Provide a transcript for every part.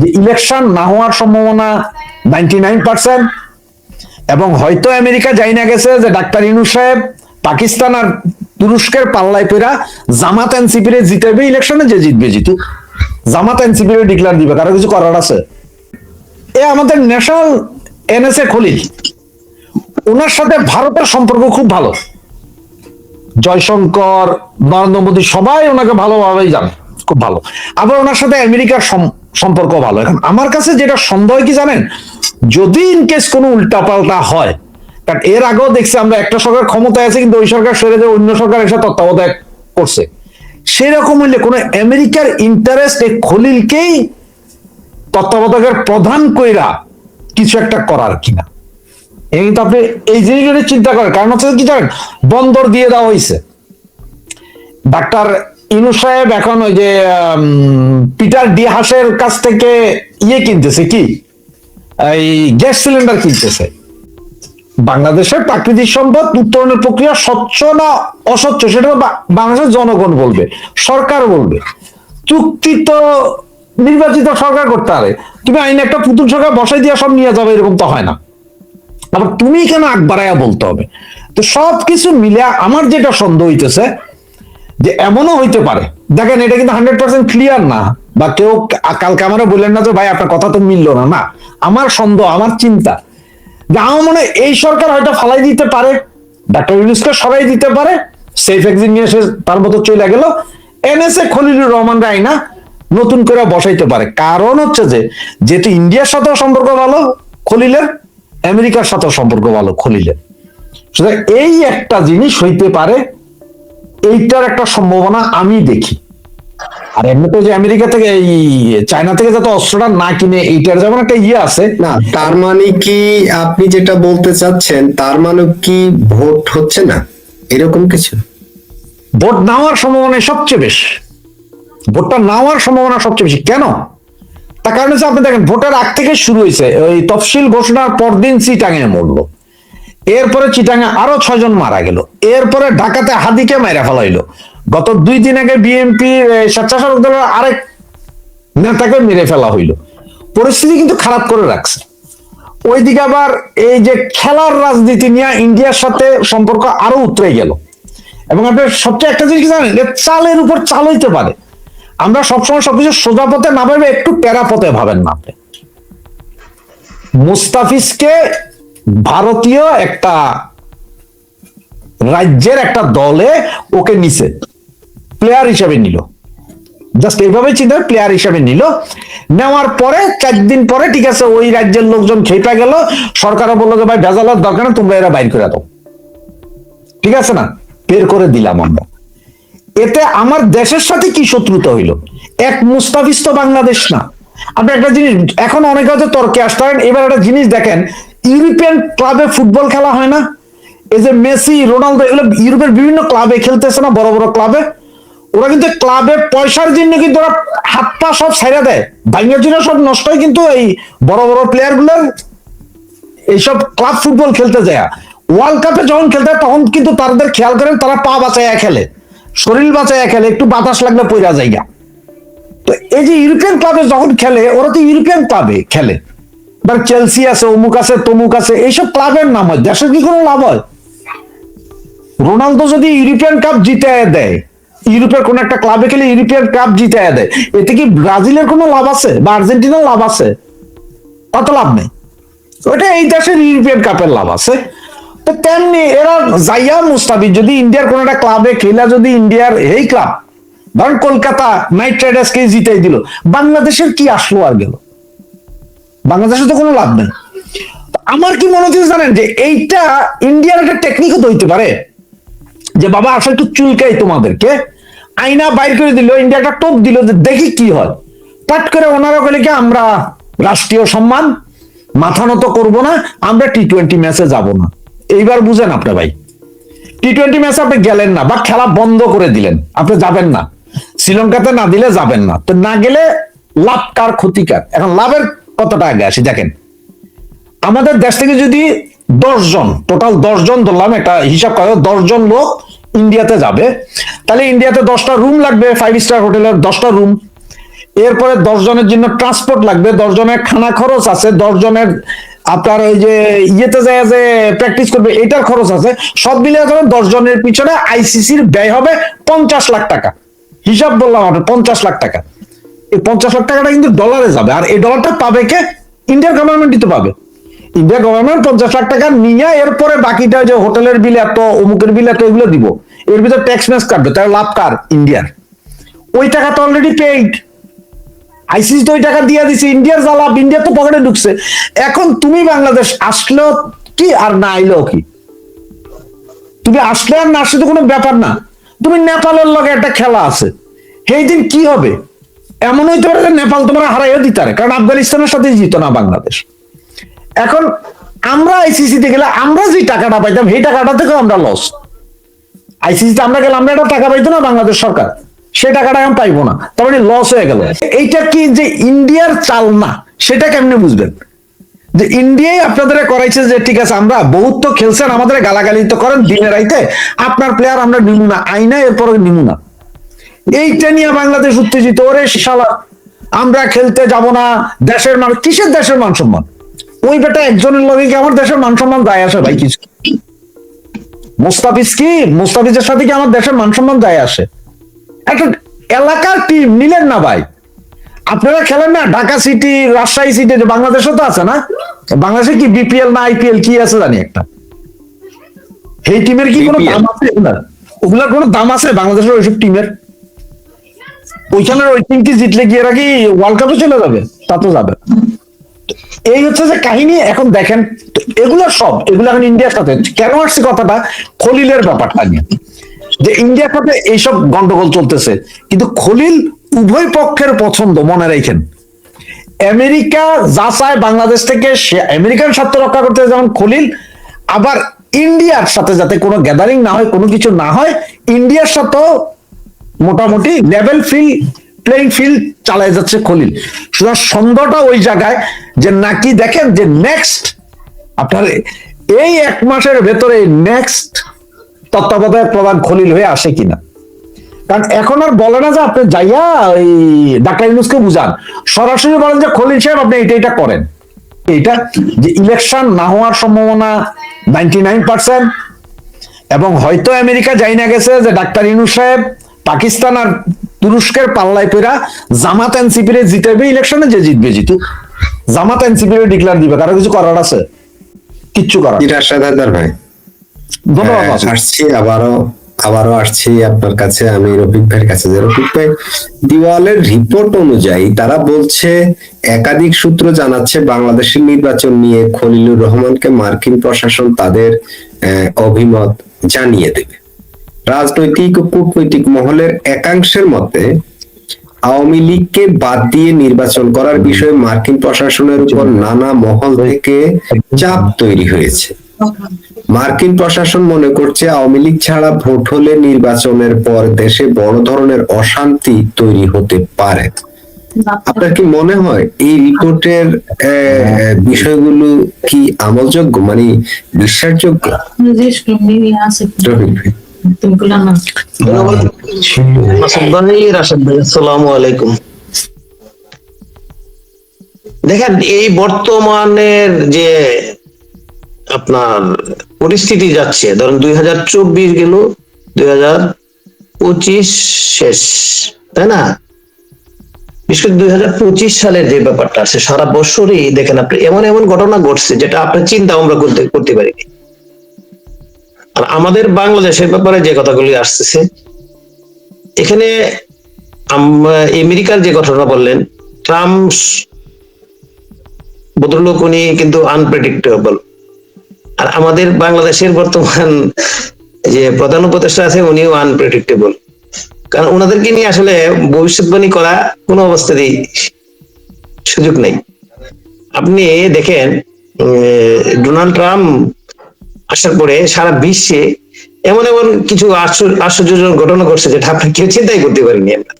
যে ইলেকশন না হওয়ার সম্ভাবনা নাইনটি নাইন পার্সেন্ট এবং হয়তো আমেরিকা যাই না গেছে যে ডাক্তার ইনু সাহেব পাকিস্তান আর তুরস্কের পাল্লায় পেরা জামাত এনসিপিরে জিতেবে ইলেকশনে যে জিতবে জিতু। জামাত এনসিপিরে ডিক্লার দিবে, কারও কিছু করার আছে? এ আমাদের ন্যাশনাল এনএসএ খলিল ওনার সাথে ভারতের সম্পর্ক খুব ভালো। জয়শঙ্কর, নরেন্দ্র মোদী সবাই ওনাকে ভালোভাবেই জানে, খুব ভালো। আবার ওনার সাথে আমেরিকার সম্পর্ক ভালো। এখন আমার কাছে যেটা সন্দেহ, কি জানেন? যদি ইনকেস কোনো উল্টাপাল্টা হয়, কারণ এর আগেও দেখছি আমরা একটা সরকার ক্ষমতায় আছে, কিন্তু ওই সরকার সেরে দিয়ে অন্য সরকার এসে তত্ত্বাবধায়ক করছে। সেরকম হইলে কোনো আমেরিকার ইন্টারেস্ট এই খলিলকেই তত্ত্বাবধায়কের প্রধান কইরা কিছু একটা করার কিনা। কিন্তু আপনি এই জিনিসগুলো চিন্তা করেন। কারণ হচ্ছে কি জানেন? বন্দর দিয়ে দেওয়া হয়েছে ডাক্তার ইনু সাহেব এখন ওই যে পিটার ডিহাসের কাছ থেকে ইয়ে কিনতেছে কি? এই গ্যাস সিলিন্ডার কিনতেছে। বাংলাদেশের প্রাকৃতিক সম্পদ উত্তরণের প্রক্রিয়া স্বচ্ছ না অস্বচ্ছ সেটা বাংলাদেশের জনগণ বলবে, সরকার বলবে। চুক্তি তো নির্বাচিত সরকার করতে পারে। তুমি আইনে একটা পুতুল সরকার বসাই দিয়ে সব নিয়ে যাবে, এরকম তো হয় না। আবার তুমি কেন আগ বাড়াইয়া বলতে হবে? তো সবকিছু মিলে আমার যেটা সন্দেহ হইতেছে যে এমনও হইতে পারে। দেখেন, এটা কিন্তু হান্ড্রেড পার্সেন্ট ক্লিয়ার না। বা কেউ কালকে আমরা বললেন না যে, ভাই, আপনার কথা তো মিললো না। না, আমার সন্দেহ, আমার চিন্তা। যে আমার মনে এই সরকার হয়তো ফালাই দিতে পারে, ডাক্তার ইউনুসকে সরাই দিতে পারে সেফ এক্সিট নিয়ে এসে তার মতো চলে গেল। এনএসএ খলিলুর রহমান রায় না, নতুন করে বসাইতে পারে। কারণ হচ্ছে যে, যেহেতু ইন্ডিয়ার সাথেও সম্পর্ক ভালো, খলিলের, আমেরিকার সাথেও সম্পর্ক ভালো, খলিলের। সুতরাং এই একটা জিনিস হইতে পারে এইটার একটা সম্ভাবনা আমি দেখি। আর এমনিতে যে আমেরিকা থেকে এই চায়না থেকে যাতে অস্ত্রটা না কিনে এইটার যেমন একটা ইয়ে আছে। না তার মানে কি আপনি যেটা বলতে চাচ্ছেন তার মানে কি ভোট হচ্ছে না? এরকম কিছু? ভোট নেওয়ার সম্ভাবনা সবচেয়ে বেশি। ভোটটা নেওয়ার সম্ভাবনা সবচেয়ে বেশি। কেন? তার কারণ হচ্ছে আপনি দেখেন ভোটের আগ থেকে শুরু হয়েছে। ওই তফসিল ঘোষণার পরদিন চিটাঙে মরলো। এরপরে চিটাঙে আরও ছয়জন মারা গেল। এরপরে ঢাকাতে হাদিকে মাইরা ফেলাইলো। গত দুই দিন আগে বিএনপি স্বেচ্ছাসেবক দলের আরেক নেতাকে মেরে ফেলা হইল। পরিস্থিতি কিন্তু খারাপ করে রাখছে। ওইদিকে আবার এই যে খেলার রাজনীতি নিয়ে ইন্ডিয়ার সাথে সম্পর্ক আরও উতরে গেল। এবং আপনার সবচেয়ে একটা জিনিস জানেন? চালের উপর চাল হইতে পারে। আমরা সবসময় সবকিছু সোজা পথে না ভেবে একটু টেরা পথে ভাবেন না আপনি। মুস্তাফিজকে ভারতীয় একটা রাজ্যের একটা দলে ওকে নিছে প্লেয়ার হিসেবে নিল। জাস্ট এইভাবে চিন্তা প্লেয়ার হিসেবে নিল। নেওয়ার পরে চার দিন পরে ঠিক আছে ওই রাজ্যের লোকজন খেপে গেল। সরকারও বলল যে ভাই ভেজালের দরকার নেই, তোমরা এরা বাইর করে দাও। ঠিক আছে না? বের করে দিলাম আমরা। এতে আমার দেশের সাথে কি শত্রুতা হইল? এক মুস্তাফিজ তো বাংলাদেশ না। আপনি একটা জিনিস এখন অনেকে হয়তো তর্কে আসতে পারেন এবার একটা জিনিস দেখেন ইউরোপিয়ান ক্লাবে ফুটবল খেলা হয় না। এই যে মেসি, রোনালদো, এগুলো ইউরোপের বিভিন্ন ক্লাবে খেলতেছে না, বড় বড় ক্লাবে ওরা কিন্তু ক্লাবে পয়সার জন্য কিন্তু ওরা হাত পা সব ছেড়ে দেয়। ভাঙের জন্য সব নষ্ট হয় কিন্তু এই বড় বড় প্লেয়ারগুলোর এইসব ক্লাব ফুটবল খেলতে যায়। ওয়ার্ল্ড কাপে যখন খেলতে হয় তখন কিন্তু তাদের খেয়াল করেন, তারা পা বাঁচাইয়া খেলে। শরীর বাঁচাইয়া খেলে, একটু বাতাস লাগলে পইরা জায়গা তো এই যে ইউরোপিয়ান ক্লাবে যখন খেলে, ওরা তো ইউরোপিয়ান ক্লাবে খেলে। এবার চেলসি আছে, অমুক আছে, তমুক আছে, এইসব ক্লাবের নাম হয়, দেশের কি কোনো লাভ হয়? রোনালদো যদি ইউরোপিয়ান কাপ জিতে দেয় ইউরোপের কোন একটা ক্লাবে খেলে ইউরোপিয়ান কাপ জিতে দেয়, এতে কি ব্রাজিলের কোনো লাভ আছে বা আর্জেন্টিনার লাভ আছে? অত লাভ নেই। ওটা এই দেশের ইউরোপিয়ান কাপের লাভ আছে। তো তেমনি এরা যাইয়া মুস্তাফিজ, যদি ইন্ডিয়ার কোন একটা ক্লাবে খেলা যদি ইন্ডিয়ার এই ক্লাব ধরেন কলকাতা নাইট রাইডার্স কে জিতাই দিল, বাংলাদেশের কি আসলো আর গেল? বাংলাদেশের তো কোনো লাভ নেই। আমার কি মনে হচ্ছে জানেন যে এইটা ইন্ডিয়ার একটা টেকনিকও তো হইতে পারে। যে বাবা আসলে একটু চুলকাই তোমাদেরকে। আইনা বাইর করে দিল, ইন্ডিয়া একটা টোপ দিল যে দেখি কি হয়। পাট করে ওনারা বলে কি, আমরা রাষ্ট্রীয় সম্মান, মাথা নত করব না, আমরা টি টোয়েন্টি ম্যাচে যাব না। এইবার বুঝেন আপনি ভাই। টি টোয়েন্টি ম্যাচে আপনি গেলেন না, বা খেলা বন্ধ করে দিলেন, আপনি যাবেন না। শ্রীলঙ্কাতে না দিলে যাবেন না। তো না গেলে লাভ কার ক্ষতিকার? এখন লাভের কতটা আগে আসি? দেখেন, আমাদের দেশ থেকে যদি দশ জন টোটাল দশ জন ধরলাম, একটা হিসাব করে দশ জন লোক ইন্ডিয়াতে যাবে, তাহলে ইন্ডিয়াতে দশটা রুম লাগবে ফাইভ স্টার হোটেলের দশটা রুম এরপরে দশ জনের জন্য ট্রান্সপোর্ট লাগবে দশ জনের খানা খরচ আছে দশ জনের আপনার ওই যে ইয়েতে যায় যে প্র্যাকটিস করবে, এটার খরচ আছে। সব মিলে ধরেন দশ জনের পিছনে আইসিসির ব্যয় হবে পঞ্চাশ লাখ টাকা। হিসাব বললাম, আপনার পঞ্চাশ লাখ টাকা। এই পঞ্চাশ লাখ টাকাটা কিন্তু ডলারে যাবে। আর এই ডলারটা পাবে কে? ইন্ডিয়ার গভর্নমেন্টই তো পাবে। ইন্ডিয়া গভর্নমেন্ট পঞ্চাশ লাখ টাকা নিয়ে এরপরে বাকিটা যে হোটেলের বিল এত, অমুকের বিল এত, এগুলো দিব। এর ভিতরে ট্যাক্স ম্যাক্স কাটবে। তার লাভ কার? ইন্ডিয়ার ওই টাকা তো অলরেডি পেইড আইসিসি তো ওই টাকা দিয়ে দিছে। ইন্ডিয়ার জ্বালা ইন্ডিয়া তো পকেটে ঢুকছে। এখন তুমি বাংলাদেশ আসলেও কি আর না আইলেও কি? তুমি আসলে আর না আসলে তো কোনো ব্যাপার না। তুমি নেপালের লগে একটা খেলা আছে। সেই দিন কি হবে? এমন হইতে পারে যে নেপাল তোমার হারাইও দিতে পারে, কারণ আফগানিস্তানের সাথে জিত না বাংলাদেশ। এখন আমরা আইসিসিতে গেলে আমরা যে টাকাটা পাইতাম, সেই টাকাটা থেকেও আমরা লস আইসিসিতে আমরা গেলে আমরা একটা টাকা পাইতো না বাংলাদেশ সরকার। সেই টাকাটা আমি পাইবো না, তার মানে লস হয়ে গেল। এইটা কি যে ইন্ডিয়ার চাল না সেটা কেমনে বুঝবেন? যে ইন্ডিয়াই আপনাদের করাইছে যে, ঠিক আছে, আমরা বহুত তো খেলছেন, আমাদের গালাগালি তো করেন দিনে রাইতে, আপনার প্লেয়ার আমরা নিমু না, আইনা এরপরে নিমু না। এইটা নিয়ে বাংলাদেশ উত্তেজিত। ওরে শালা আমরা খেলতে যাব না দেশের মান কিসের দেশের মান সম্মান? ওই বেটা একজনের লগে কি আমার দেশের মান সম্মান যায় আসে ভাই? কিছু মুস্তাফিজ কি? মুস্তাফিজের সাথে কি আমার দেশের মান সম্মান যায় আসে? একটা এলাকার টিম নিলেন না ভাই। আপনারা খেলেন না ঢাকা সিটি রাজশাহী সিটি বাংলাদেশও তো আছে না? বাংলাদেশে কি বিপিএল না আইপিএল কি আছে জানি একটা? এই টিমের কি কোনো দাম আছে? ওগুলার কোনো দাম আছে? বাংলাদেশের ওইসব টিমের ওইখানের ওই টিম জিতলে গিয়ে কি ওয়ার্ল্ড কাপে চলে যাবে? তা তো যাবে। এই হচ্ছে যে কাহিনী, এখন দেখেন, এগুলো সব, এগুলো এখন ইন্ডিয়ার সাথে। কেন আসছে কথাটা? খলিলের ব্যাপারটা নিয়ে। যে ইন্ডিয়ার সাথে এইসব গন্ডগোল চলতেছে। কিন্তু খলিল উভয় পক্ষের পছন্দ, মনে রাখেন। আমেরিকা যা চায় বাংলাদেশ থেকে, সে আমেরিকান স্বার্থ রক্ষা করতে যেমন খলিল, আবার ইন্ডিয়ার সাথে যাতে কোনো গ্যাদারিং না হয়, কোনো কিছু না হয় ইন্ডিয়ার সাথেও মোটামুটি লেভেল ফিল প্লেইং ফিল্ড চালায় যাচ্ছে খলিল। সুতরাং সন্দেহটা ওই জায়গায় যে নাকি দেখেন যে নেক্সট আপনার এই এক মাসের ভেতরে নেক্সট তত্ত্বাবধায়ক প্রধান খলিল হয়ে আসে কিনা। কারণ এখন আর বলে না যে আপনি যাইয়া ওই ডাক্তার ইউনুসকে বুঝান। সরাসরি বলেন যে খলিল সাহেব, আপনি এটা এটা করেন। এটা যে ইলেকশন না হওয়ার সম্ভাবনা নাইনটি নাইন পার্সেন্ট এবং হয়তো আমেরিকা যাই না গেছে যে ডাক্তার ইউনুস সাহেব পাকিস্তান আর তুরস্কের পাল্লায় পেরা জামাত এনসিপির জিতেবে ইলেকশনে যে জিতবে জিতু। জামাত এনসিপির ডিক্লার দিবে কারও কিছু করার আছে? কিচ্ছু করার ভাই। ধন্যবাদ হ্যাঁ, আসছি আবারও আবারও আসছি আপনার কাছে আমি রফিক ভাইয়ের কাছে যে রফিক ভাই দিওয়ালের রিপোর্ট অনুযায়ী তারা বলছে একাধিক সূত্র জানাচ্ছে বাংলাদেশের নির্বাচন নিয়ে খলিলুর রহমানকে মার্কিন প্রশাসন তাদের অভিমত জানিয়ে দেবে। রাজনৈতিক ও কূটনৈতিক মহলের একাংশের মতে, আওয়ামী লীগকে বাদ দিয়ে নির্বাচন করার বিষয়ে মার্কিন প্রশাসনের উপর নানা মহল থেকে চাপ তৈরি হয়েছে। মার্কিন প্রশাসন মনে করছে আওয়ামী লীগ ছাড়া ভোট হলে নির্বাচনের পর দেশে বড় ধরনের অশান্তি তৈরি হতে পারে। আপনার কি মনে হয় এই রিপোর্টের বিষয়গুলো কি আমলযোগ্য? মানে বিশ্বাসযোগ্য? দেখেন, এই বর্তমানের যে আপনার পরিস্থিতি যাচ্ছে, ধরেন দুই হাজার চব্বিশ গেল, দুই হাজার পঁচিশ শেষ, তাই না? বিশেষ করে দুই হাজার পঁচিশ সালের যে ব্যাপারটা আছে, সারা বছরই দেখেন আপনি, এমন এমন ঘটনা ঘটছে, যেটা আপনার চিন্তা আমরা করতে করতে পারিনি। আর আমাদের বাংলাদেশের ব্যাপারে যে কথাগুলি আসতেছে, এখানে আম- আমেরিকার যে কথাটা বললেন, ট্রাম্প ভদ্রলোক উনি কিন্তু আনপ্রেডিক্টেবল আর আমাদের বাংলাদেশের বর্তমান যে প্রধান উপদেষ্টা আছে, উনিও আনপ্রেডিক্টেবল কারণ ওনাদেরকে নিয়ে আসলে ভবিষ্যৎবাণী করা কোনো অবস্থাতেই সুযোগ নেই। আপনি দেখেন ডোনাল্ড ট্রাম্প আসার পরে সারা বিশ্বে এমন এমন কিছু আশ্চর্যজনক ঘটনা ঘটছে যেটা আপনি কেউ চিন্তাই করতে পারেনি আমরা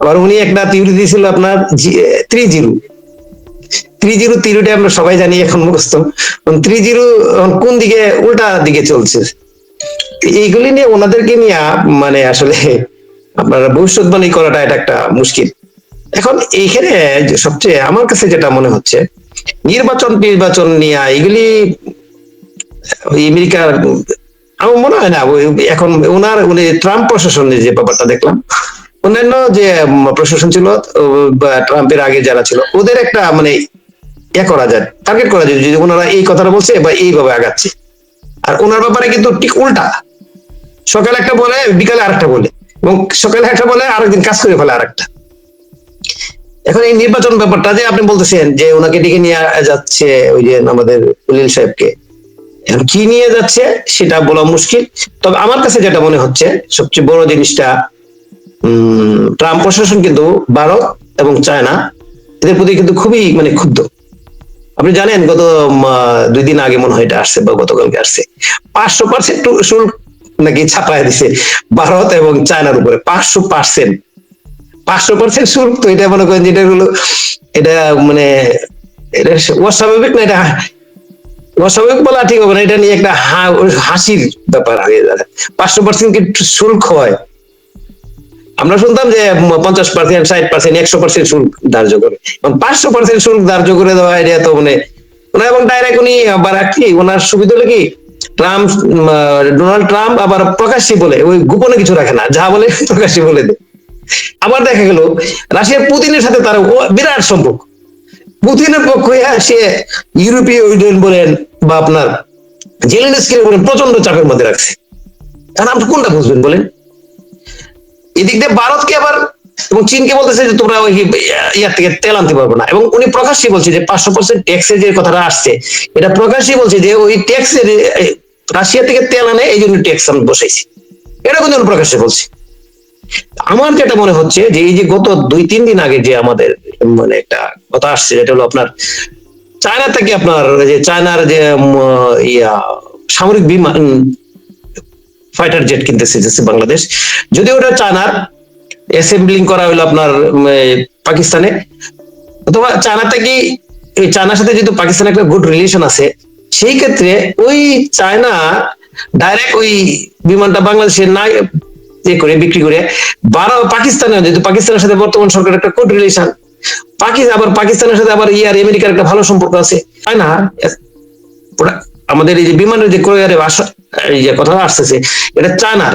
আবার উনি একটা থিওরি দিয়েছিল আপনার থ্রি জিরো থ্রি জিরো থিওরিটা আমরা সবাই জানি এখন মুখস্থ। থ্রি জিরো কোন দিকে, উল্টা দিকে চলছে? এইগুলি নিয়ে ওনাদেরকে নিয়ে মানে আসলে আপনার ভবিষ্যৎবাণী করাটা এটা একটা মুশকিল। এখন এইখানে সবচেয়ে আমার কাছে যেটা মনে হচ্ছে নির্বাচন নির্বাচন নিয়ে এগুলি আমেরিকার, আমার মনে হয় না এখন ওনার, উনি ট্রাম্প প্রশাসনের যে ব্যাপারটা দেখলাম, অন্যান্য যে প্রশাসন ছিল ট্রাম্পের আগে যারা ছিল, ওদের একটা মানে ইয়ে করা যায় টার্গেট করা যায়, যদি ওনারা এই কথাটা বলছে বা এইভাবে আগাচ্ছে। আর ওনার ব্যাপারে কিন্তু ঠিক উল্টা। সকালে একটা বলে, বিকালে আরেকটা বলে, এবং সকালে একটা বলে, আরেকদিন কাজ করে ফেলে আরেকটা। এখন এই নির্বাচন ব্যাপারটা যে আপনি বলতেছেন যে ওনাকে ডেকে নিয়ে যাচ্ছে ওই যে আমাদের উলিল সাহেবকে কি নিয়ে যাচ্ছে সেটা বলা মুশকিল। তবে আমার কাছে যেটা মনে হচ্ছে, সবচেয়ে বড় জিনিসটা ট্রাম্প প্রশাসন কিন্তু ভারত এবং চায়না, এদের প্রতি কিন্তু খুবই মানে ক্ষুব্ধ। আপনি জানেন, গত দুই দিন আগে মনে হয় এটা আসছে বা গতকালকে আসছে। পাঁচশো পার্সেন্ট শুল্ক নাকি ছাপায় দিছে ভারত এবং চায়নার উপরে, পাঁচশো পার্সেন্ট পাঁচশো পার্সেন্ট শুল্ক তো এটা মনে করেন যেটা হলো, এটা মানে এটা অস্বাভাবিক না, এটা অস্বাভাবিক বলা, ঠিক হবে না, এটা নিয়ে একটা হাসির ব্যাপার হয়ে যাবে। পাঁচশো পার্সেন্ট কি শুল্ক হয়? আমরা শুনতাম যে পঞ্চাশ পার্সেন্ট ষাট পার্সেন্ট একশো পার্সেন্ট শুল্ক ধার্য করে। পাঁচশো পার্সেন্ট শুল্ক ধার্য করে দেওয়া এটা তো মানে ওনার এবং ডাইরেক্ট উনি আবার কি, ওনার সুবিধা হলো কি, ট্রাম্প ডোনাল্ড ট্রাম্প আবার প্রকাশ্যে বলে, ওই গোপনে কিছু রাখে না, যা বলে প্রকাশ্যে বলে দেয়। আবার দেখা গেল, রাশিয়ার পুতিনের সাথে তার বিরাট সম্পর্ক। পুতিনের পক্ষ হয়ে সে ইউরোপীয় ইউনিয়ন বলেন বা আপনার জেলেনস্কি বলেন প্রচণ্ড চাপের মধ্যে রাখছে। এখন আপনি কোনটা বুঝবেন বলেন? এদিক দিয়ে ভারতকে আবার এবং চীনকে বলতেছে যে তোমরা ওই ইয়ার থেকে তেল আনতে পারব না। এবং উনি প্রকাশ্যে বলছে যে পাঁচশো পার্সেন্ট ট্যাক্সের যে কথাটা আসছে, এটা প্রকাশ্যে বলছে যে ওই ট্যাক্সের রাশিয়া থেকে তেল আনে এই জন্য ট্যাক্স আমি বসাইছি। এটা কিন্তু প্রকাশ্যে বলছে। আমার যেটা মনে হচ্ছে যে এই যে গত দুই, তিন দিন আগে যে আমাদের মানে একটা কথা আসছে যেটা হলো আপনার চায়না থেকে আপনার যে চায়নার যে ইয়া, সামরিক বিমান, ফাইটার জেট কিনতে চেয়েছে বাংলাদেশ, যদিও ওটা চায়নার অ্যাসেম্বলিং করা হলো আপনার পাকিস্তানে, অথবা চায়না থেকে এই চায়নার সাথে যেহেতু পাকিস্তানের একটা গুড রিলেশন আছে, সেই ক্ষেত্রে ওই চায়না ডাইরেক্ট ওই বিমানটা বাংলাদেশে না ইয়ে করে বিক্রি করে, বারো পাকিস্তানে যেহেতু পাকিস্তানের সাথে বর্তমান সরকারের একটা গুড রিলেশন পাকিস্তান আবার পাকিস্তানের সাথে আবার ইয়ার আমেরিকার একটা ভালো সম্পর্ক আছে। চায়না ওরা- আমাদের এই যে বিমানের যে ক্রয়ের এই যে কথা আসতেছে, এটা চায়নার।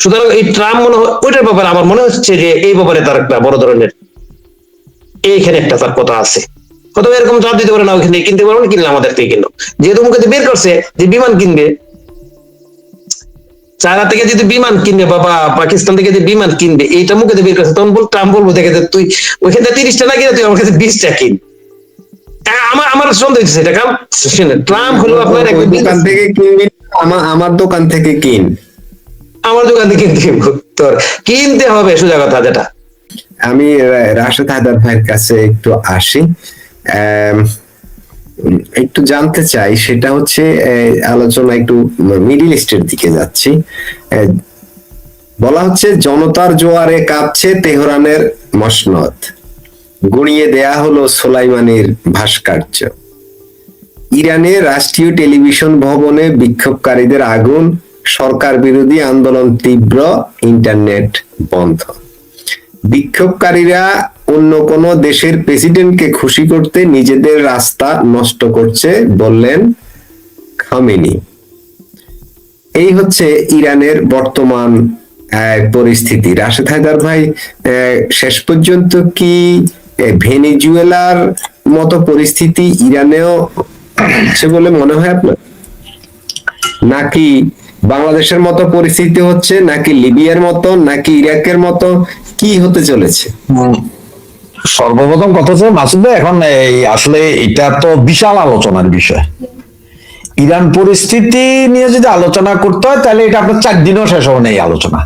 সুতরাং এই ট্রাম্প মনে হয় ওইটার ব্যাপারে আমার মনে হচ্ছে যে এই ব্যাপারে তার একটা বড় ধরনের এইখানে একটা তার কথা আছে। কত এরকম চাপ দিতে পারে না ওইখানে কিনতে পারব না, কিনলে আমাদের থেকে কিনো যেহেতু মুখে বের করছে যে বিমান কিনবে চায়না থেকে যদি বিমান কিনবে বাবা পাকিস্তান থেকে যে বিমান কিনবে এইটা মুখে বের করছে তখন বল ট্রাম্প বলব দেখে তুই ওইখানে তিরিশটা না কিনে তুই আমার কাছে বিশটা কিন। আমার আমার সন্দেহ হচ্ছে এটা কারণ ট্রাম্প হলো আপনার দোকান থেকে কিনবি আমার আমার দোকান থেকে কিন। আমার দোকান থেকে তোর কিনতে হবে সোজা কথা যেটা। আমি রাশেদ হায়দার ভাইয়ের কাছে একটু আসি। উম, একটু জানতে চাই, সেটা হচ্ছে আলোচনা একটু মিডিল ইস্টের দিকে যাচ্ছি। বলা হচ্ছে জনতার জোয়ারে কাঁপছে তেহরানের মসনদ। গুড়িয়ে দেয়া হলো সোলাইমানির ভাস্কর্য। ইরানে রাষ্ট্রীয় টেলিভিশন ভবনে বিক্ষোভকারীদের আগুন, সরকার বিরোধী আন্দোলন তীব্র, ইন্টারনেট বন্ধ। বিক্ষোভকারীরা অন্য কোনো দেশের প্রেসিডেন্টকে খুশি করতে নিজেদের রাস্তা নষ্ট করছে বললেন খামেনি। এই হচ্ছে ইরানের বর্তমান পরিস্থিতি। রাশেদ হায়দার ভাই শেষ পর্যন্ত কি ভেনিজুয়েলার মতো পরিস্থিতি ইরানেও হচ্ছে বলে মনে হয় আপনার? নাকি বাংলাদেশের মতো পরিস্থিতি হচ্ছে, নাকি লিবিয়ার মতো, নাকি ইরাকের মতো? কি হতে চলেছে? সর্বপ্রথম কথা হচ্ছে মাসুদ ভাই, এখন এই আসলে এটা তো বিশাল আলোচনার বিষয়। ইরান পরিস্থিতি নিয়ে যদি আলোচনা করতে হয় তাহলে এটা আপনার চার দিনও শেষ হবে না এই আলোচনা।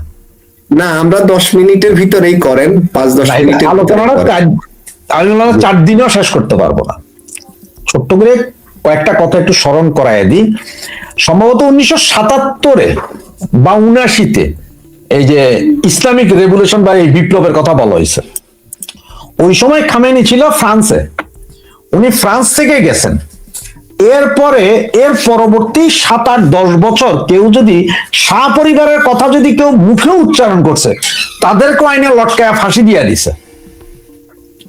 না আমরা দশ মিনিটের ভিতরেই করেন পাঁচ দশ না, এটা মিনিটের ভিতরে আলোচনাটা করেন। চার দিনও শেষ করতে পারব না। ছোট্ট করে কয়েকটা কথা একটু স্মরণ করায় দিই। সম্ভবত উনিশশো সাতাত্তরে বা উনাশিতে এই যে ইসলামিক রেভলিউশন বা এই বিপ্লবের কথা বলা হয়েছে। ওই সময় খামেনি ছিল ফ্রান্সে। উনি ফ্রান্স থেকে গেছেন। এরপরে, এর পরবর্তী সাত আট দশ বছর কেউ যদি শাহ পরিবারের কথা যদি কেউ মুখে উচ্চারণ করছে তাদেরকে আইনে লটকায় ফাঁসি দিয়ে দিছে।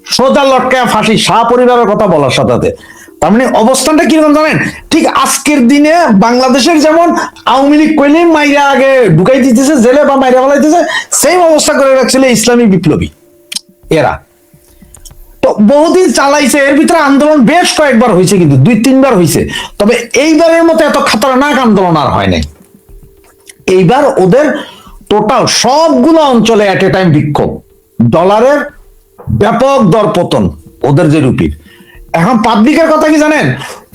সোজা লটকায় ফাঁসি, শাহ পরিবারের কথা বলার সাথে। তার মানে অবস্থানটা কীরকম জানেন? ঠিক আজকের দিনে বাংলাদেশের যেমন আওয়ামী লীগ কইলেই মাইরা আগে ঢুকাই দিতেছে, জেলে বা মাইরা ফেলাইতেছে সেম অবস্থা করে রাখছিল ইসলামী বিপ্লবী এরা। বহুদিন চালাইছে, এর ভিতরে আন্দোলন বেশ কয়েকবার হয়েছে কিন্তু, দুই, তিনবার হয়েছে তবে এইবারের মতো এত খাতারনাক আন্দোলন আর হয় নাই। এইবার ওদের টোটাল সবগুলো অঞ্চলে এট এ টাইম বিক্ষোভ। ডলারের ব্যাপক দরপতন, ওদের যে রুপির। এখন পাবলিকের কথা কি জানেন?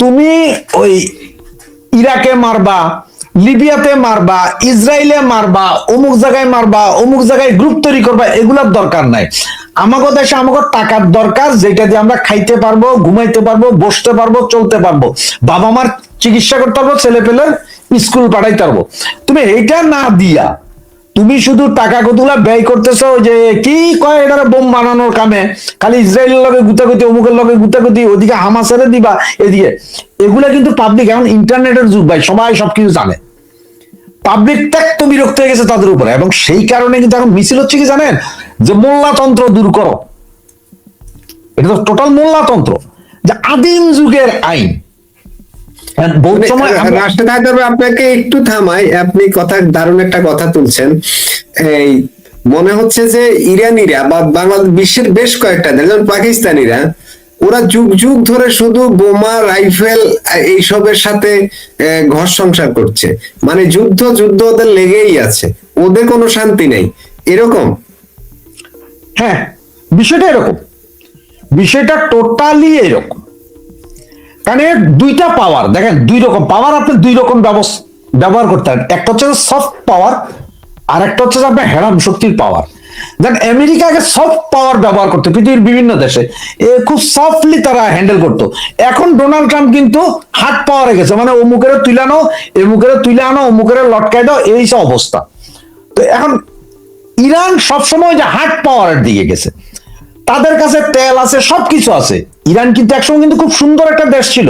তুমি ওই ইরাকে মারবা, লিবিয়াতে মারবা, ইসরায়েলে মারবা, অমুক জায়গায় মারবা, অমুক জায়গায় গ্রুপ তৈরি করবা, এগুলার দরকার নাই। আমাকে দেশে আমাকে টাকার দরকার, যেটা দিয়ে আমরা খাইতে পারব, ঘুমাইতে পারব, বসতে পারব, চলতে পারব। বাবা মার চিকিৎসা করতে পারব, ছেলে পেলে স্কুল পাঠাইতে পারব। তুমি এইটা না দিয়া, তুমি শুধু টাকা কতগুলা ব্যয় করতেছো যে কি কয় এটা বোম বানানোর কামে? খালি ইসরায়েলের লগে গুতাগুতি, অমুকের লগে গুতাগুতি, ওদিকে হামাসেরে দিবা, এদিকে। এগুলা কিন্তু পাবলিক এখন ইন্টারনেটের যুগ ভাই, সবাই সবকিছু জানে। পাবলিক ত্যাক্ত বিরক্ত হয়ে গেছে তাদের উপরে। এবং সেই কারণে কিন্তু এখন মিছিল হচ্ছে কি জানেন? যে মোল্লাতন্ত্র দূর করো। এটা তো টোটাল মোল্লাতন্ত্র। যে আদিম যুগের আইন। হায়দার ভাই, আপনাকে একটু থামাই। আপনি কথা দারুণ একটা কথা তুলছেন। এই মনে হচ্ছে যে ইরানিরা বা বাংলাদেশ বিশ্বের বেশ কয়েকটা দেশ যেমন পাকিস্তানিরা ওরা যুগ যুগ ধরে শুধু বোমা, রাইফেল, এইসবের সাথে ঘর সংসার করছে। মানে যুদ্ধ যুদ্ধ ওদের লেগেই আছে। ওদের কোনো শান্তি নেই। এরকম? হ্যাঁ বিষয়টা এরকম। বিষয়টা টোটালি এরকম। কারণ দুইটা পাওয়ার দেখেন, দুই রকম পাওয়ার আপনি দুই রকম ব্যবস- ব্যবহার করতে পারেন। একটা হচ্ছে সফট পাওয়ার আর একটা হচ্ছে আপনার হেরাম শক্তির পাওয়ার দেন আমেরিকাকে সফট পাওয়ার ব্যবহার করতো, পৃথিবীর বিভিন্ন দেশে। খুব সফটলি তারা হ্যান্ডেল করতো। এখন ডোনাল্ড ট্রাম্প কিন্তু হার্ড পাওয়ারে গেছে। মানে অমুকের তুলানো এমুকের তুলে আনো অমুকের লটকাই দাও, এই সব অবস্থা। তো এখন ইরান সবসময় যে হার্ড পাওয়ারের দিকে গেছে। তাদের কাছে তেল আছে, সবকিছু আছে। ইরান কিন্তু একসময় কিন্তু খুব সুন্দর একটা দেশ ছিল।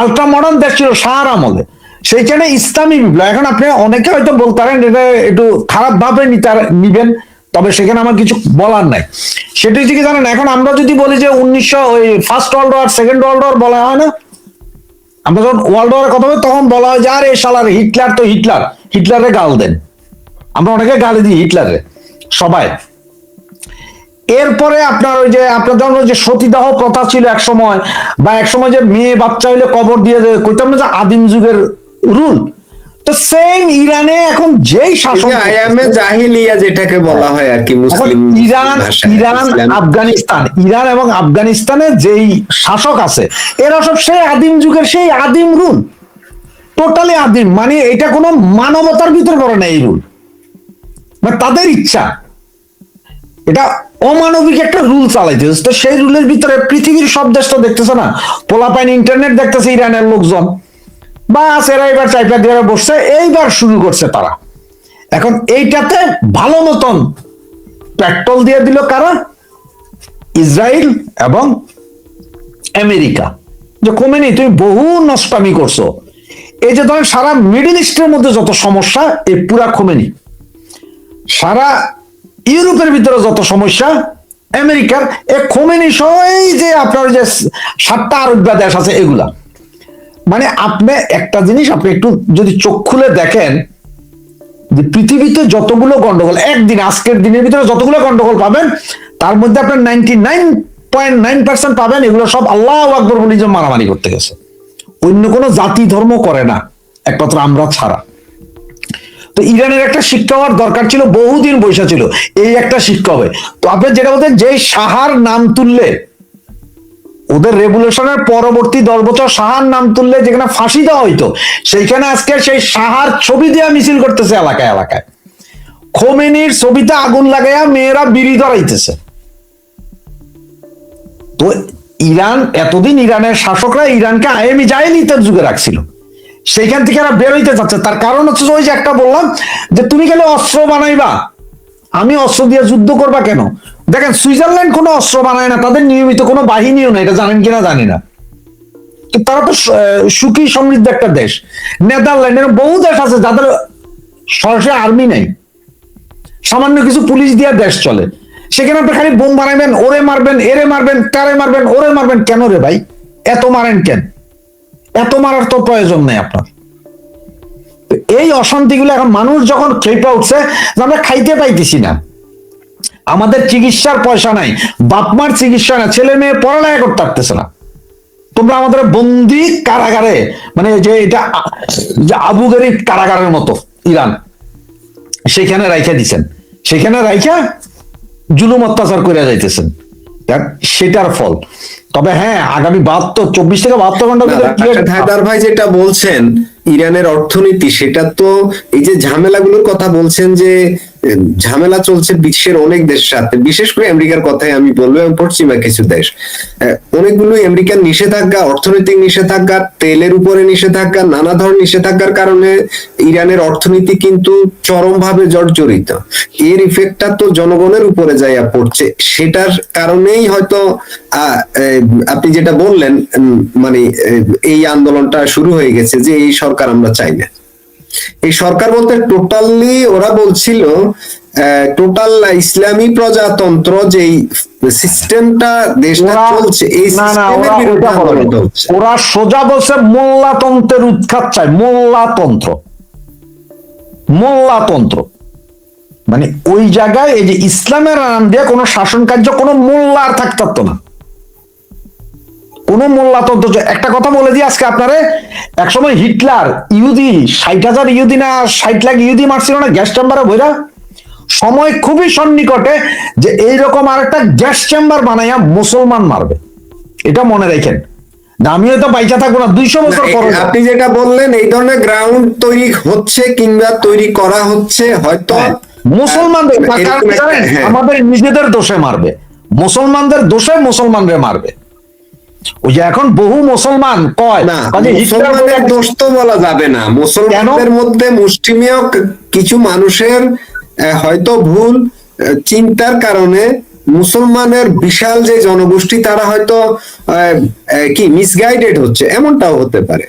আলট্রা মডার্ন দেশ ছিল সার আমলে। সেইখানে ইসলামী বিপ্লব। এখন আপনি অনেকে হয়তো বলতে পারেন, এটা একটু খারাপ ভাবে নিবেন। তবে সেখানে আমার কিছু বলার নাই। সেটা হচ্ছে কি জানেন এখন আমরা যদি বলি যে উনিশশো ওই first world war second world war বলা হয় না? আমরা যখন ওয়ার্ল্ড ওয়ারের কথা বলি তখন বলা হয় যে আরে শালার হিটলার তো হিটলার হিটলারে গাল দেন। আমরা অনেকে গালি দিই হিটলারে সবাই। এরপরে আপনার ওই যে আপনার ধরুন যে সতীদাহ প্রথা ছিল এক সময় বা এক সময় যে মেয়ে বাচ্চা হইলে কবর দেয়, কইতাম না যে আদিম যুগের রুল? তো সেম ইরানে এখন যেই শাসন আয়ামে জাহিলিয়া যেটাকে বলা হয় আর কি Muslim Iran Iran Afghanistan Iran এবং আফগানিস্তানে যেই শাসক আছে এরা সব সেই আদিম যুগের সেই আদিম রুল। টোটালি আদিম মানে এটা কোনো মানবতার ভিতর পড়ে না এই রুল। মানে তাদের ইচ্ছা। এটা অমানবিক একটা রুল চালাইতেছে তো সেই রুলের ভিতরে পৃথিবীর সব দেশ তো দেখতেছে না। পোলাপাইন ইন্টারনেট দেখতেছে ইরানের লোকজন। বা এরা এবার চাইপা দিয়ে বসছে, এইবার শুরু করছে তারা। এখন এইটাতে ভালো মতন পেট্রোল দিয়ে দিল কারা? ইসরায়েল এবং আমেরিকা। যে কমেনি তুমি বহু নষ্টামি করছ। এই যে ধরেন সারা মিডিল ইস্টের মধ্যে যত সমস্যা, এই পুরা কমেনি সারা ইউরোপের ভিতরে যত সমস্যা, আমেরিকার, এ খোমেনি সহ এই যে আপনার যে সাতটা আরব্য দেশ আছে, এগুলা। মানে আপনি একটা জিনিস আপনি একটু যদি চোখ খুলে দেখেন যে পৃথিবীতে যতগুলো গন্ডগোল, একদিন, আজকের দিনের ভিতরে যতগুলো গন্ডগোল পাবেন, তার মধ্যে আপনার ninety nine point nine percent পাবেন, এগুলো সব আল্লাহ আকবর বলি যে মারামারি করতে গেছে। অন্য কোনো জাতি ধর্ম করে না, একমাত্র আমরা ছাড়া। তো ইরানের একটা শিক্ষা হওয়ার দরকার ছিল, বহুদিন বৈশা ছিল, এই একটা শিক্ষা হবে। তো আপনি যেটা বলতেন যে সাহার নাম তুললে ওদের রেভুলেশনের পরবর্তী দশ বছর সাহার নাম তুললে যেখানে ফাঁসি দেওয়া হইতো, সেইখানে আজকে সেই সাহার ছবি দেওয়া মিছিল করতেছে এলাকায় এলাকায়। খোমেনির ছবিতে আগুন লাগাইয়া মেয়েরা বিড়ি ধরাইতেছে। তো ইরান, এতদিন ইরানের শাসকরা ইরানকে আইএমই জাহেলিতের যুগে রাখছিল। সেইখান থেকে এরা বেরোইতে চাচ্ছে। তার কারণ হচ্ছে ওই যে একটা বললাম যে, তুমি খালি অস্ত্র বানাইবা। আমি অস্ত্র দিয়ে যুদ্ধ করবা কেন? দেখেন, সুইজারল্যান্ড কোনো অস্ত্র বানায় না, তাদের নিয়মিত কোনো বাহিনীও নেই এটা জানেন কিনা জানি না। তারা তো সুখী সমৃদ্ধ একটা দেশ। নেদারল্যান্ডের বহু দেশ আছে যাদের সরাসরি আর্মি নেই। সামান্য কিছু পুলিশ দিয়ে দেশ চলে। সেখানে আপনি খালি বোম বানাবেন, ওরে মারবেন, এরে মারবেন, কারে মারবেন, ওরে মারবেন, কেন রে ভাই? এত মারেন কেন? এত মারার তো প্রয়োজন নেই আপনার। এই অশান্তিগুলো এখন মানুষ যখন খেপে উঠছে, আমরা খাইতে পাইতেছি না। আমাদের চিকিৎসার পয়সা নাই। বাপমার চিকিৎসা না ছেলে মেয়ে পড়ালেখা করতে পারতেছে না। তোমরা আমাদের বন্দি কারাগারে মানে যে এটা আবু গরিব কারাগারের মতো ইরান সেখানে রাইখা দিছেন। সেখানে রাইখা জুলুম অত্যাচার করে যাইতেছেন। সেটার ফল। তবে হ্যাঁ আগামী বাহাত্তর চব্বিশ থেকে বাহাত্তর হায়দার ভাই যেটা বলছেন ইরানের অর্থনীতি সেটা তো এই যে ঝামেলাগুলোর কথা বলছেন যে ঝামেলা চলছে বিশ্বের অনেক দেশের সাথে। বিশেষ করে আমেরিকার কথাই আমি বলব এবং পশ্চিমা কিছু দেশ। অনেকগুলো আমেরিকার নিষেধাজ্ঞা, অর্থনৈতিক নিষেধাজ্ঞা, তেলের উপরে নিষেধাজ্ঞা, নানা ধরনের নিষেধাজ্ঞার কারণে ইরানের অর্থনীতি কিন্তু চরমভাবে জর্জরিত। এর ইফেক্টটা তো জনগণের উপরে যাইয়া পড়ছে। সেটার কারণেই হয়তো আপনি যেটা বললেন মানে এই আন্দোলনটা শুরু হয়ে গেছে যে এই সরকার আমরা চাই না। এই সরকার বলতে টোটালি ওরা বলছিল টোটাল ইসলামী প্রজাতন্ত্র যেই সিস্টেমটা দেশটা ওরা- চলছে এই সিস্টেমের বিরুদ্ধে ওরা সোজা বলছে মোল্লাতন্ত্রের উৎখাত চায় মোল্লাতন্ত্র। মোল্লাতন্ত্র। মানে ওই জায়গায় এই যে ইসলামের নাম দিয়ে কোনো শাসন কার্য কোনো মোল্লা আর থাকতে না। কোন মোল্লাতন্ত্র একটা কথা বলে দিই আজকে আপনারে। একসময় হিটলার ইহুদি ষাট হাজার ইহুদি না ষাট লাখ ইহুদি মারছিল না গ্যাস চেম্বারে বইরা? সময় খুবই সন্নিকটে যে এইরকম আর একটা গ্যাস চেম্বার বানাইয়া মুসলমান মারবে। এটা মনে রাখেন। না আমি হয়তো বাইচা থাকব না দুইশো বছর পরে। আপনি যেটা বললেন এই ধরনের গ্রাউন্ড তৈরি হচ্ছে কিংবা তৈরি করা হচ্ছে হয়তো হ্যাঁ, মুসলমানদের হ্যাঁ। আমাদের নিজেদের দোষে মারবে। মুসলমানদের দোষে মুসলমানরে মারবে। ওই যে এখন বহু মুসলমান কয়? না কাজে হিটলার বলে মুসলমানের দোষ তো বলা যাবে না। মুসলমানদের মধ্যে মুষ্টিমেয় কিছু মানুষের হয়তো ভুল চিন্তার কারণে মুসলমানের বিশাল যে জনগোষ্ঠী তারা হয়তো কি মিসগাইডেড হচ্ছে। এমনটাও হতে পারে।